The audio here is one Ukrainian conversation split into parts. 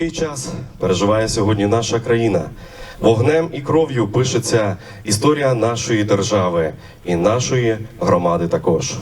Нелегкий час переживає сьогодні наша країна. Вогнем і кров'ю пишеться історія нашої держави і нашої громади також.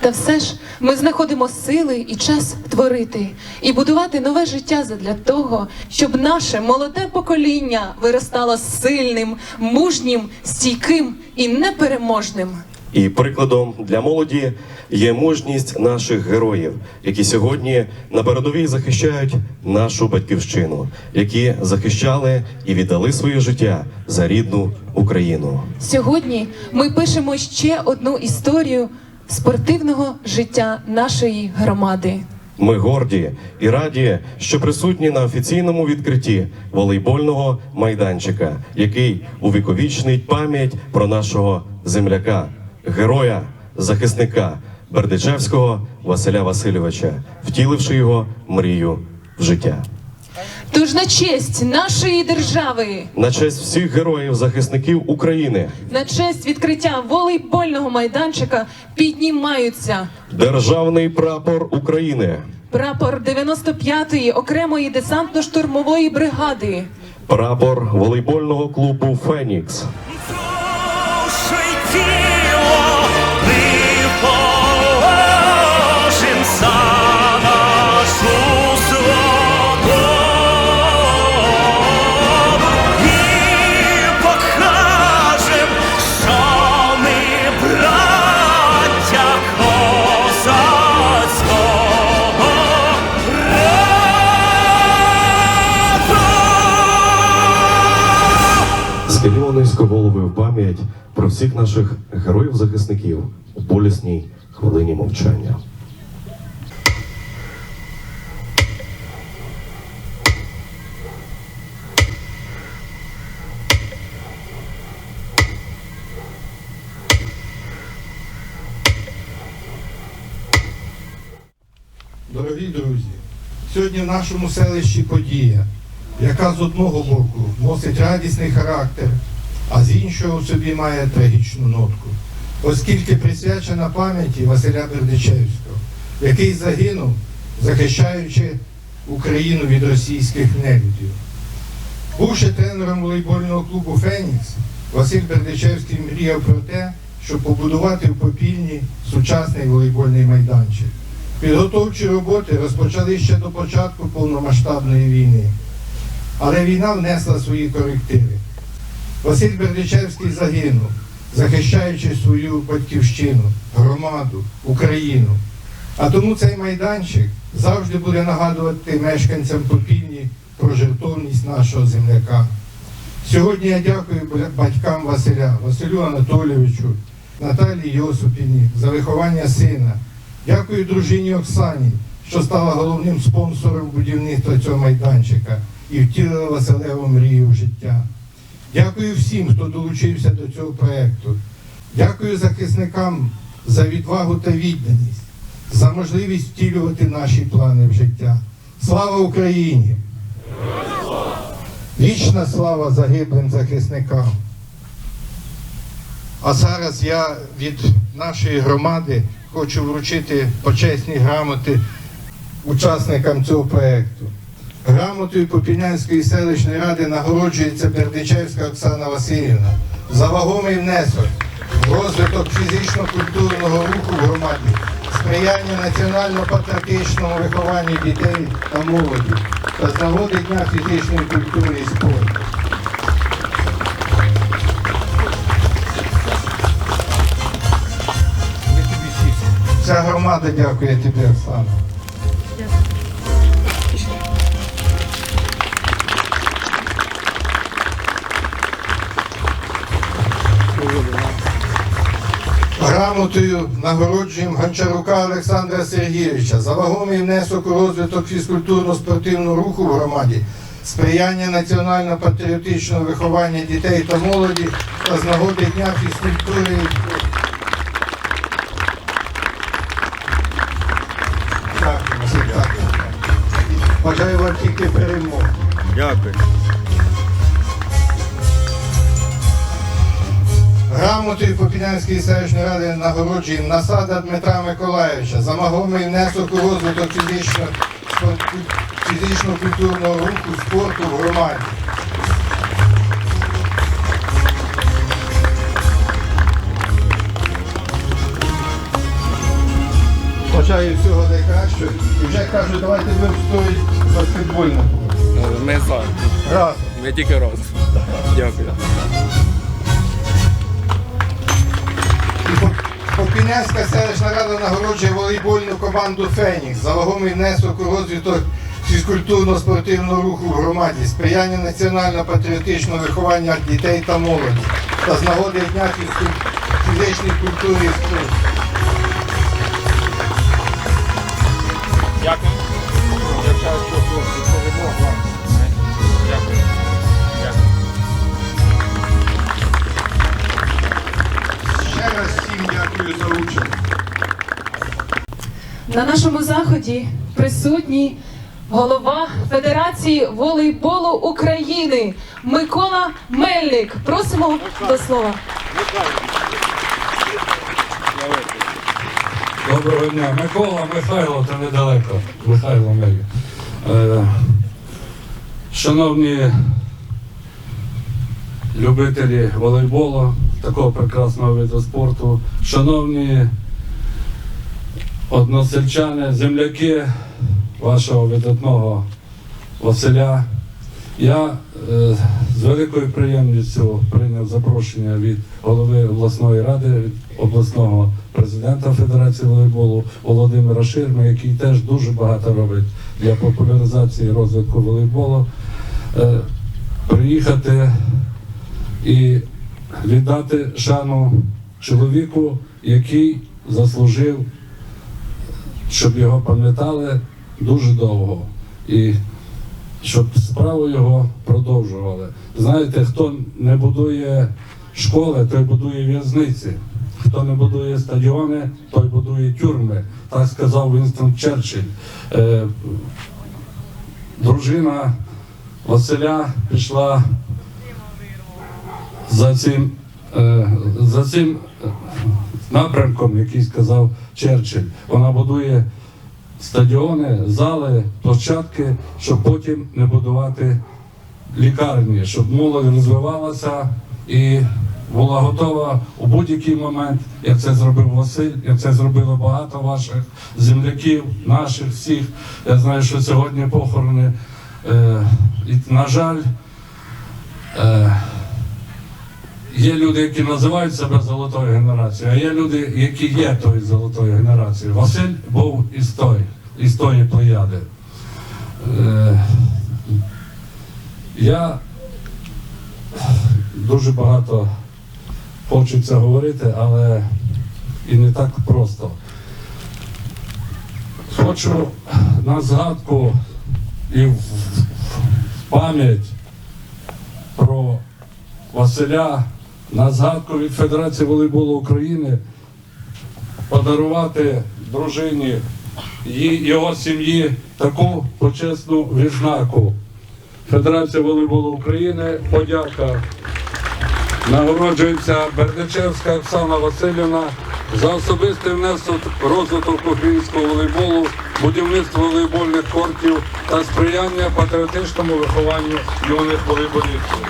Та все ж ми знаходимо сили і час творити і будувати нове життя задля того, щоб наше молоде покоління виростало сильним, мужнім, стійким і непереможним. І прикладом для молоді є мужність наших героїв, які сьогодні на передовій захищають нашу батьківщину, які захищали і віддали своє життя за рідну Україну. Сьогодні ми пишемо ще одну історію спортивного життя нашої громади. Ми горді і раді, що присутні на офіційному відкритті волейбольного майданчика, який увіковічнить пам'ять про нашого земляка, героя, захисника Бердичевського Василя Васильовича, втіливши його мрію в життя. Тож на честь нашої держави, На честь всіх героїв захисників України, на честь відкриття волейбольного майданчика піднімаються державний прапор України, прапор 95-ї окремої десантно-штурмової бригади, прапор волейбольного клубу Фенікс. Пам'ять про всіх наших героїв-захисників у болісній хвилині мовчання. Дорогі друзі, сьогодні в нашому селищі подія, яка з одного боку носить радісний характер, а з іншого в собі має трагічну нотку, оскільки присвячена пам'яті Василя Бердичевського, який загинув, захищаючи Україну від російських нелюдів. Бувши тренером волейбольного клубу Фенікс, Василь Бердичевський мріяв про те, щоб побудувати в Попільні сучасний волейбольний майданчик. Підготовчі роботи розпочали ще до початку повномасштабної війни. Але війна внесла свої корективи. Василь Бердичевський загинув, захищаючи свою батьківщину, громаду, Україну. А тому цей майданчик завжди буде нагадувати мешканцям Попільні про жертовність нашого земляка. Сьогодні я дякую батькам Василя, Василю Анатолійовичу, Наталії Йосипівні за виховання сина. Дякую дружині Оксані, що стала головним спонсором будівництва цього майданчика і втілила Василеву мрію в життя. Дякую всім, хто долучився до цього проєкту. Дякую захисникам за відвагу та відданість, за можливість втілювати наші плани в життя. Слава Україні! Вічна слава загиблим захисникам. А зараз я від нашої громади хочу вручити почесні грамоти учасникам цього проєкту. Грамотою Попільнянської селищної ради нагороджується Бердичевська Оксана Васильівна за вагомий внесок в розвиток фізично-культурного руху в громаді, сприяння національно-патріотичному вихованню дітей та молоді та з нагоди Дня фізичної культури і спорту. Вся громада дякує тобі, Оксана. Грамотою нагороджуємо Гончарука Олександра Сергійовича за вагомий внесок у розвиток фізкультурно-спортивного руху в громаді, сприяння національно-патріотичного виховання дітей та молоді та з нагоди Дня фізкультури. Дякую. Бажаю вам тільки перемоги. Дякую. Грамотою Попільнянської селищної ради нагороджуємо насада Дмитра Миколаївича за вагомий внесок у розвиток фізично-культурного руху спорту в громаді. Бажаю всього найкращого. І вже кажу, давайте ми встоїть баскетбольну. Ми за. Разом. Ми тільки разом. Дякую. Попільнянська селищна рада нагороджує волейбольну команду Фенікс за вагомий внесок у розвиток фізкультурно-спортивного руху в громаді, сприяння національно-патріотичного виховання дітей та молоді та з нагоди Дня фізичної культури і спорту. Дякую. На нашому заході присутній голова Федерації волейболу України Микола Мельник. Просимо до слова. Доброго дня. Микола Михайло, це недалеко. Михайло Мельник. Е, шановні любителі волейболу, такого прекрасного виду спорту, шановні односельчани, земляки вашого видатного Василя. Я е, з великою приємністю прийняв запрошення від голови обласної ради, від обласного президента Федерації волейболу Володимира Ширми, який теж дуже багато робить для популяризації розвитку волейболу. Е, приїхати і віддати шану чоловіку, який заслужив, щоб його пам'ятали дуже довго. І щоб справу його продовжували. Знаєте, хто не будує школи, той будує в'язниці. Хто не будує стадіони, той будує тюрми. Так сказав Вінстон Черчилль. Е, дружина Василя пішла за цим, е, за цим е, напрямком, який сказав Черчилль. Вона будує стадіони, зали, площадки, щоб потім не будувати лікарні, щоб молодь розвивалася і була готова у будь-який момент, як це зробив Василь, як це зробило багато ваших земляків, наших всіх. Я знаю, що сьогодні похорони. Е, і, на жаль, е, Є люди, які називають себе золотою генерацією, а є люди, які є тою золотою генерацією. Василь був із той, із тої плеяди. Е, я дуже багато хочеться говорити, але і не так просто. Хочу на згадку і в пам'ять про Василя на згадку від Федерації волейболу України подарувати дружині ї- його сім'ї таку почесну відзнаку. Федерація волейболу України подяка. Нагороджується Бердичевська Оксана Васильівна за особистий внесок розвиток українського волейболу, будівництво волейбольних кортів та сприяння патріотичному вихованню юних волейболістів.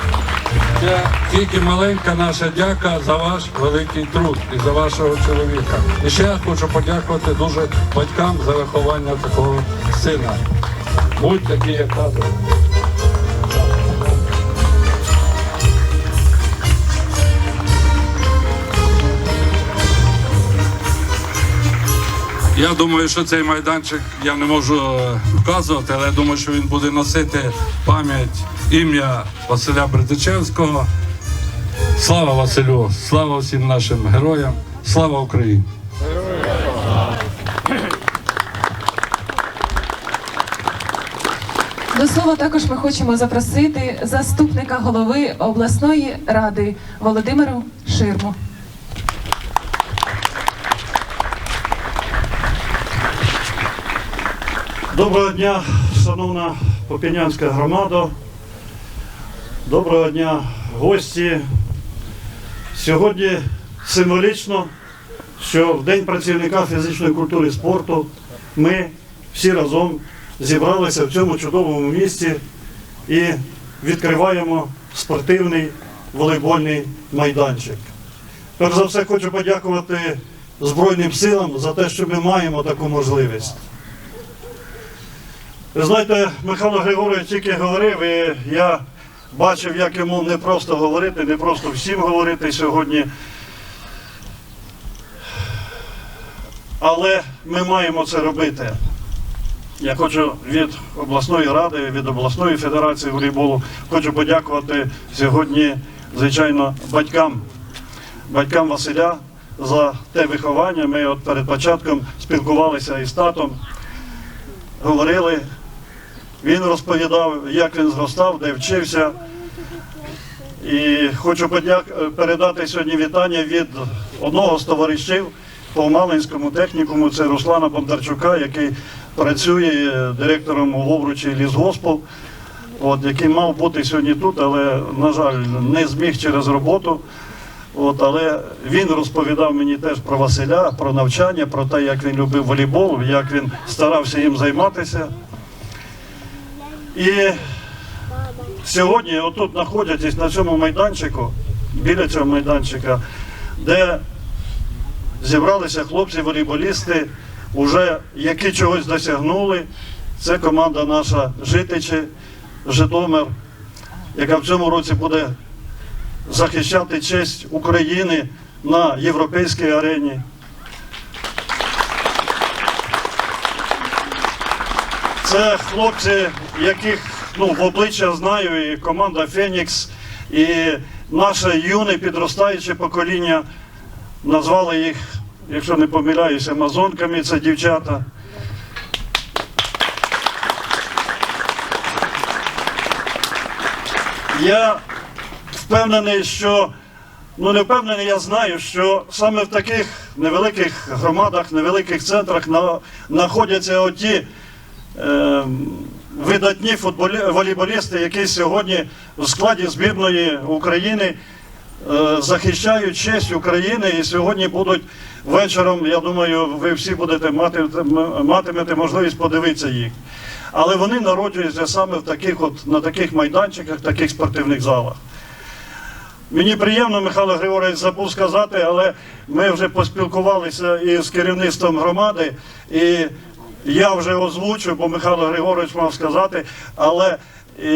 Це тільки маленька наша дяка за ваш великий труд і за вашого чоловіка. І ще я хочу подякувати дуже батькам за виховання такого сина. Будь такі, як тато. Я думаю, що цей майданчик я не можу е, вказувати, але я думаю, що він буде носити пам'ять ім'я Василя Бердичевського. Слава Василю! Слава всім нашим героям! Слава Україні! До слова також ми хочемо запросити заступника голови обласної ради Володимиру Ширму. Доброго дня, шановна Попільнянська громада. Доброго дня, гості. Сьогодні символічно, що в День працівника фізичної культури і спорту ми всі разом зібралися в цьому чудовому місті і відкриваємо спортивний волейбольний майданчик. Перш за все хочу подякувати Збройним силам за те, що ми маємо таку можливість. Ви знаєте, Михайло Григорович тільки говорив, і я бачив, як йому не просто говорити, не просто всім говорити сьогодні. Але ми маємо це робити. Я хочу від обласної ради, від обласної федерації волейболу, хочу подякувати сьогодні, звичайно, батькам, батькам Василя за те виховання. Ми от перед початком спілкувалися із татом, говорили. Він розповідав, як він зростав, де вчився. І хочу передати сьогодні вітання від одного з товаришів по Малинському технікуму, це Руслана Бондарчука, який працює директором у Вовручі лісгоспу, от, який мав бути сьогодні тут, але, на жаль, не зміг через роботу. От, але він розповідав мені теж про Василя, про навчання, про те, як він любив волейбол, як він старався їм займатися. І сьогодні, отут знаходячись на цьому майданчику, біля цього майданчика, де зібралися хлопці-волейболісти, уже які чогось досягнули. Це команда наша Житичі, Житомир, яка в цьому році буде захищати честь України на європейській арені. Це хлопці, яких ну, в обличчя знаю, і команда Фенікс, і наше юне підростаюче покоління назвали їх, якщо не помиляюся, амазонками, це дівчата. Я впевнений, що ну не впевнений, я знаю, що саме в таких невеликих громадах, невеликих центрах на, знаходяться оті видатні футболі, волейболісти, які сьогодні в складі збірної України е, захищають честь України і сьогодні будуть вечором, я думаю, ви всі будете мати, матимете можливість подивитися їх. Але вони народжуються саме в таких от, на таких майданчиках, таких спортивних залах. Мені приємно, Михайло Григорович забув сказати, але ми вже поспілкувалися із керівництвом громади, і я вже озвучив, бо Михайло Григорович мав сказати, але і,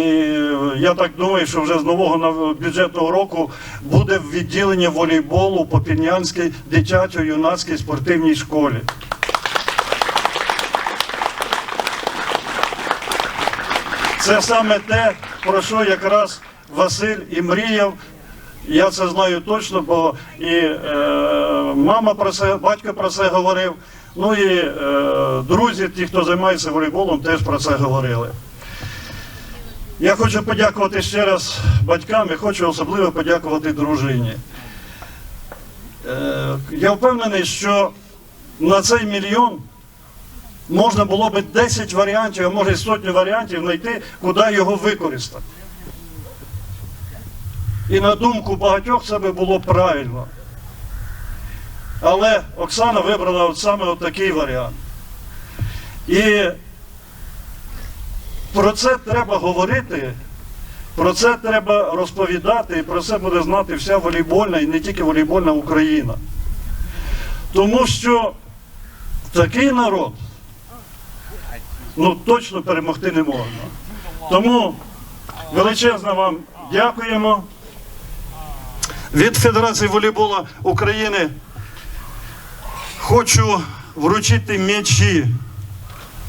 я так думаю, що вже з нового бюджетного року буде відділення волейболу по Пільнянській дитячо-юнацькій спортивній школі. Це саме те, про що якраз Василь і мріяв. Я це знаю точно, бо і е, мама про це, батько про це говорив. Ну і е, друзі, ті, хто займається волейболом, теж про це говорили. Я хочу подякувати ще раз батькам і хочу особливо подякувати дружині. Е, я впевнений, що на цей мільйон можна було б 10 варіантів, а може й сотню варіантів знайти, куди його використати. І на думку багатьох це би було правильно. Але Оксана вибрала от саме от такий варіант. І про це треба говорити, про це треба розповідати, і про це буде знати вся волейбольна і не тільки волейбольна Україна. Тому що такий народ ну, точно перемогти не можна. Тому величезно вам дякуємо. Від Федерації волейболу України хочу вручити м'ячі,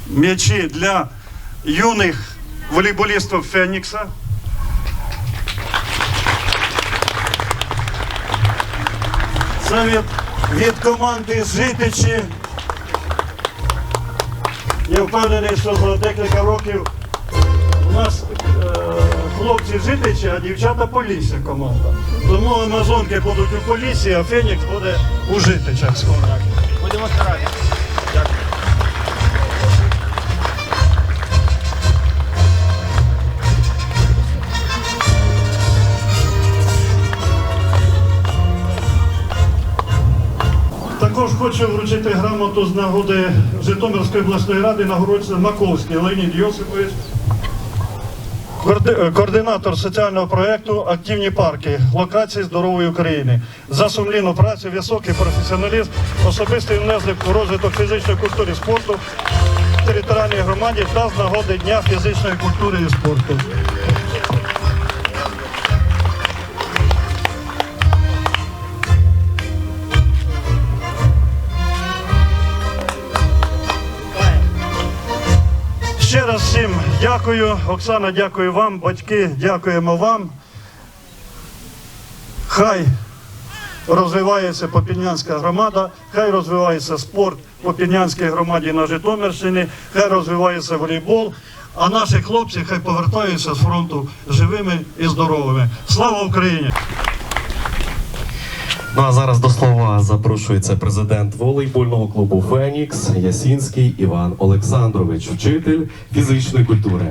м'ячі для юних волейболістів Фенікса. Це від, від команди Житичі. Я впевнений, що за декілька років у нас е, хлопці Житичі, а дівчата Полісся команда. Тому Амазонки будуть у Поліссі, а Фенікс буде у Житичах скоро. Будемо старатися. Також хочу вручити грамоту з нагоди Житомирської обласної ради нагородження Маковський Леонід Йосипович. Е, Координатор соціального проєкту Активні парки локації здорової України за сумлінну працю, високий професіоналізм, особистий внесок у розвиток фізичної культури спорту територіальної громаді та з нагоди Дня фізичної культури і спорту. Дякую. Оксана, дякую вам, батьки, дякуємо вам. Хай розвивається Попільнянська громада, хай розвивається спорт в Попільнянській громаді на Житомирщині, хай розвивається волейбол, а наші хлопці хай повертаються з фронту живими і здоровими. Слава Україні! Ну а зараз до слова запрошується президент волейбольного клубу Фенікс Ясінський Іван Олександрович, вчитель фізичної культури.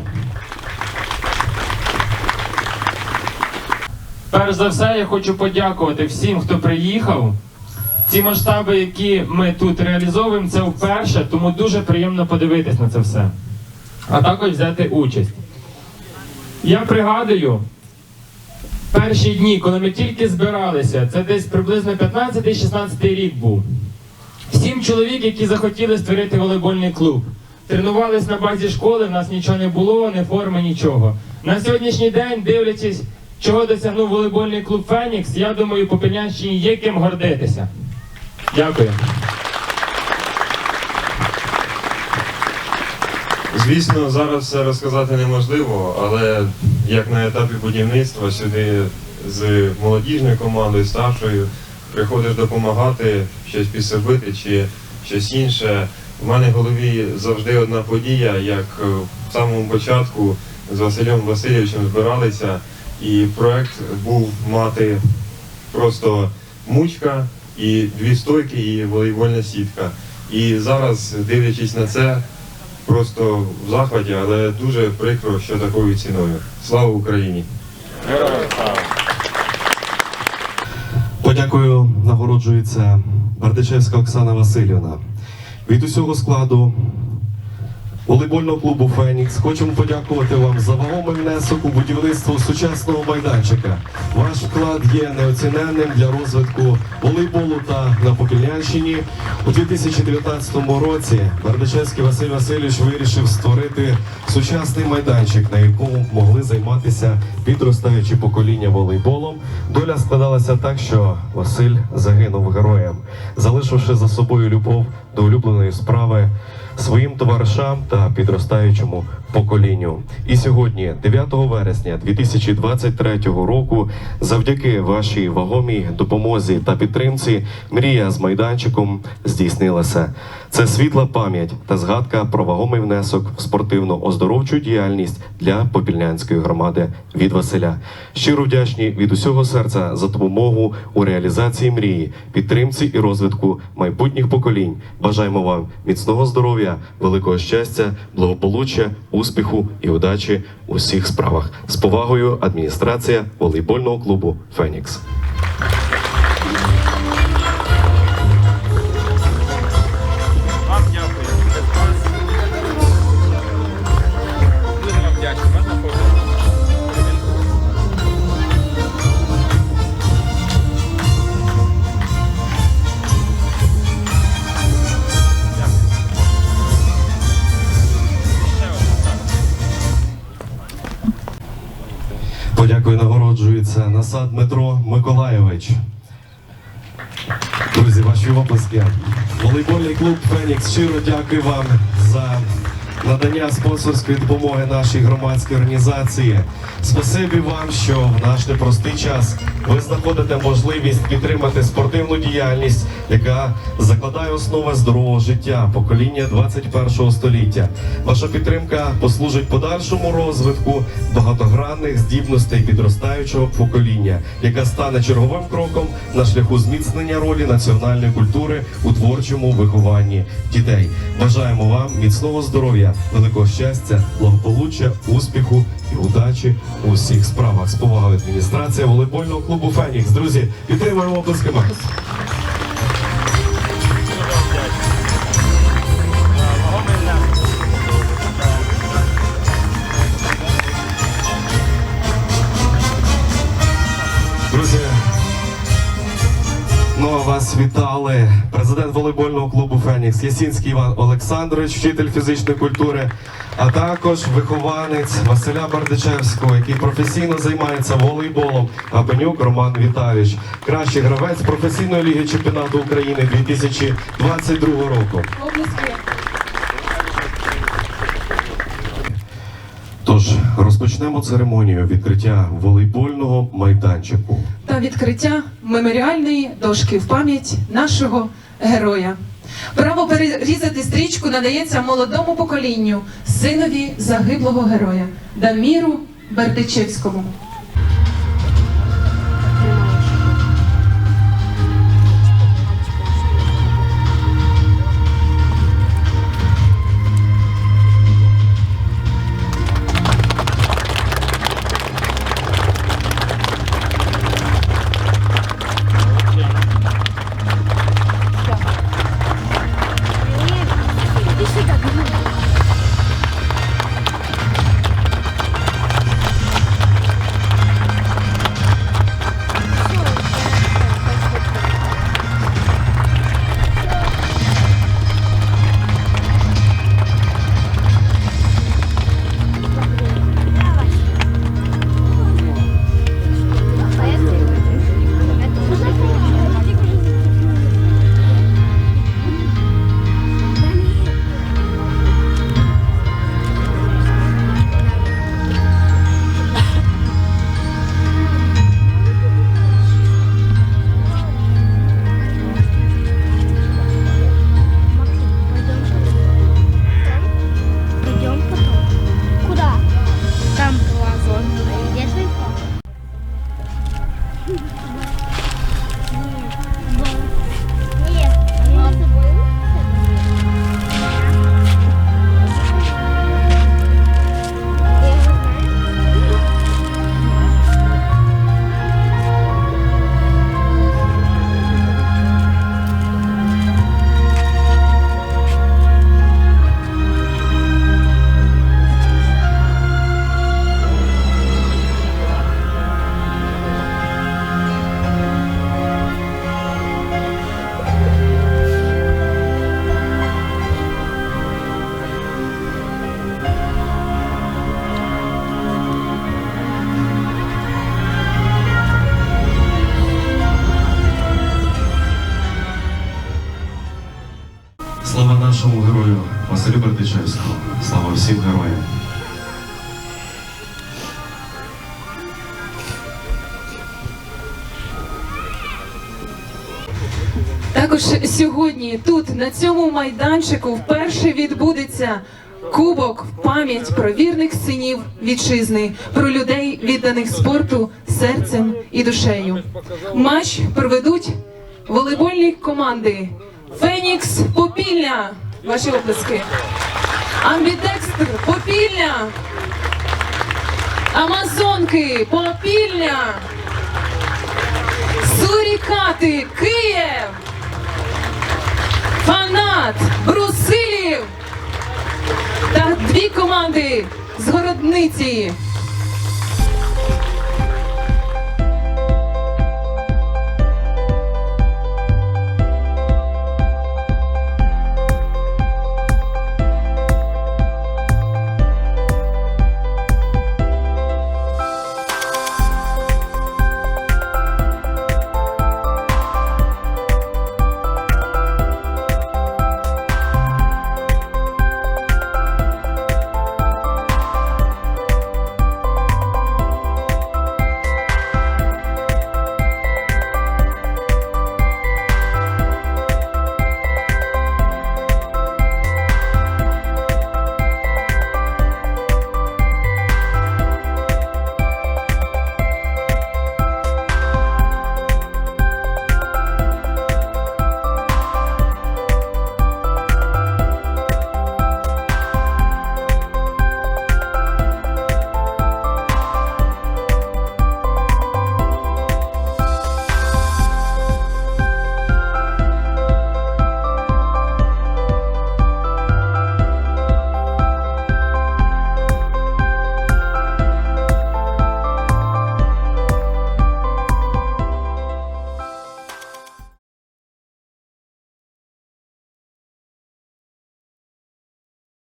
Перш за все, я хочу подякувати всім, хто приїхав. Ці масштаби, які ми тут реалізовуємо, це вперше, тому дуже приємно подивитись на це все. А також взяти участь. Я пригадую перші дні, коли ми тільки збиралися, це десь приблизно 15-16 рік був. Сім чоловік, які захотіли створити волейбольний клуб. Тренувались на базі школи, в нас нічого не було, не форми, нічого. На сьогоднішній день, дивлячись, чого досягнув волейбольний клуб Фенікс, я думаю, Попільнянщині є ким гордитися. Дякую. Звісно, зараз все розказати неможливо, але як на етапі будівництва сюди з молодіжною командою, старшою, приходиш допомагати, щось підсобити чи щось інше. У мене в голові завжди одна подія, як е, в самому початку з Василем Васильовичем збиралися, і проект був мати просто мучка і дві стойки, і волейбольна сітка. І зараз, дивлячись на це, просто в захваті, але дуже прикро, що такою ціною. Слава Україні! Подякую, нагороджується Бардичевська Оксана Васильівна. Від усього складу волейбольного клубу Фенікс хочемо подякувати вам за вагомий внесок у будівництво сучасного майданчика. Ваш вклад є неоціненним для розвитку волейболу та на Попільнянщині. У 2019 році Бардичевський Василь Васильович вирішив створити сучасний майданчик, на якому могли займатися підростаючі покоління волейболом. Доля складалася так, що Василь загинув героєм, залишивши за собою любов до улюбленої справи своїм товаришам та підростаючому поколінню. І сьогодні, 9 вересня 2023 року, завдяки вашій вагомій допомозі та підтримці, мрія з майданчиком здійснилася. Це світла пам'ять та згадка про вагомий внесок в спортивну оздоровчу діяльність для попільнянської громади від Василя. Щиро вдячні від усього серця за допомогу у реалізації мрії, підтримці і розвитку майбутніх поколінь. Бажаємо вам міцного здоров'я, великого щастя, благополуччя, успіху і удачі у всіх справах. З повагою, адміністрація волейбольного клубу Фенікс. Насад Дмитро Миколаєвич. Друзі, ваші оплески. Волейбольний клуб Фенікс щиро дякую вам за надання спонсорської допомоги нашій громадській організації. Спасибі вам, що в наш непростий час ви знаходите можливість підтримати спортивну діяльність, яка закладає основи здорового життя покоління 21 століття. Ваша підтримка послужить подальшому розвитку багатогранних здібностей підростаючого покоління, яка стане черговим кроком на шляху зміцнення ролі національної культури у творчому вихованні дітей. Бажаємо вам міцного здоров'я, бажання великого щастя, благополуччя, успіху і удачі у всіх справах. З повагою адміністрація волейбольного клубу Фенікс. Друзі, підтримуємо обласками. Друзі ну а вас вітали президент волейбольного клубу Фенікс Ясінський Іван Олександрович, вчитель фізичної культури, а також вихованець Василя Бардичевського, який професійно займається волейболом. Абенюк Роман Віталійович, кращий гравець професійної ліги чемпіонату України 2022 року. Тож розпочнемо церемонію відкриття волейбольного майданчику. та відкриття меморіальної дошки в пам'ять нашого героя. Право перерізати стрічку надається молодому поколінню, синові загиблого героя Даміру Бердичевському. Сьогодні тут, на цьому майданчику, вперше відбудеться кубок в пам'ять про вірних синів вітчизни, про людей, відданих спорту серцем і душею. Матч проведуть волейбольні команди Фенікс Попілля. Ваші оплески. Амбідекстр Попілля. Амазонки Попілля. Сурікати Київ. Фанат Брусилів та дві команди з Городниці